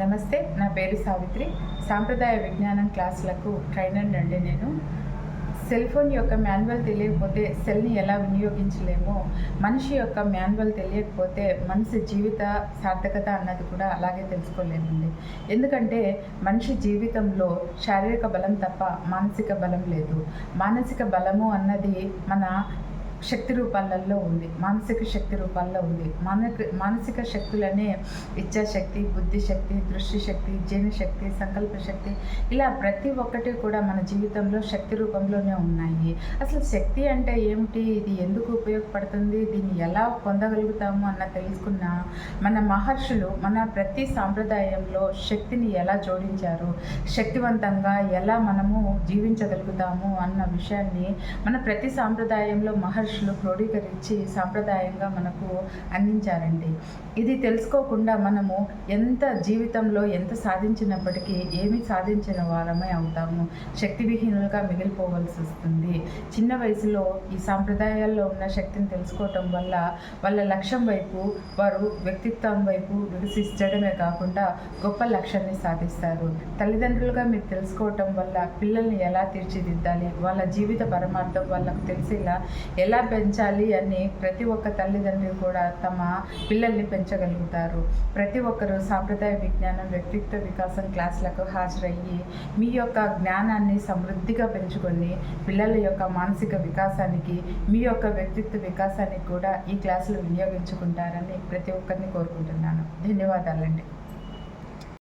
నమస్తే నా పేరు సావిత్రి. సాంప్రదాయ విజ్ఞానం క్లాసులకు ట్రైనర్ అండి నేను. సెల్ ఫోన్ యొక్క మాన్యువల్ తెలియకపోతే సెల్ని ఎలా వినియోగించలేమో మనిషి యొక్క మాన్యువల్ తెలియకపోతే మనిషి జీవిత సార్థకత అన్నది కూడా అలాగే తెలుసుకోలేమండి. ఎందుకంటే మనిషి జీవితంలో శారీరక బలం తప్ప మానసిక బలం లేదు. మానసిక బలము అన్నది మన శక్తి రూపాలలో ఉంది మానసిక శక్తి రూపాల్లో ఉంది. మానక మానసిక శక్తులనే ఇచ్ఛాశక్తి బుద్ధి శక్తి దృష్టి శక్తి జీర్ణశక్తి సంకల్ప శక్తి ఇలా ప్రతి ఒక్కటి కూడా మన జీవితంలో శక్తి రూపంలోనే ఉన్నాయి. అసలు శక్తి అంటే ఏమిటి? ఇది ఎందుకు ఉపయోగపడుతుంది? దీన్ని ఎలా పొందగలుగుతాము అన్న తెలుసుకున్న మన మహర్షులు మన ప్రతి సాంప్రదాయంలో శక్తిని ఎలా జోడించారు? శక్తివంతంగా ఎలా మనము జీవించగలుగుతాము అన్న విషయాన్ని మన ప్రతి సాంప్రదాయంలో మహర్షి మహర్షులు క్రోడీకరించి సాంప్రదాయంగా మనకు అందించారండి ఇది తెలుసుకోకుండా మనము ఎంత జీవితంలో ఎంత సాధించినప్పటికీ ఏమి సాధించిన వారమే అవుతాము. శక్తివిహీనులుగా మిగిలిపోవలసి వస్తుంది. చిన్న వయసులో ఈ సాంప్రదాయాల్లో ఉన్న శక్తిని తెలుసుకోవటం వల్ల వాళ్ళ లక్ష్యం వైపు వారు వ్యక్తిత్వం వైపు వికసించడమే కాకుండా గొప్ప లక్ష్యాన్ని సాధిస్తారు. తల్లిదండ్రులుగా మీరు తెలుసుకోవటం వల్ల పిల్లల్ని ఎలా తీర్చిదిద్దాలి? వాళ్ళ జీవిత పరమార్థం వాళ్ళకు తెలిసేలా ఎలా ఎలా పెంచాలి అని ప్రతి ఒక్క తల్లిదండ్రులు కూడా తమ పిల్లల్ని పెంచగలుగుతారు. ప్రతి ఒక్కరూ సాంప్రదాయ విజ్ఞానం వ్యక్తిత్వ వికాసం క్లాసులకు హాజరయ్యి మీ యొక్క జ్ఞానాన్ని సమృద్ధిగా పెంచుకొని పిల్లల యొక్క మానసిక వికాసానికి మీ యొక్క వ్యక్తిత్వ వికాసానికి కూడా ఈ క్లాసులు వినియోగించుకుంటారని ప్రతి ఒక్కరిని కోరుకుంటున్నాను. ధన్యవాదాలండి.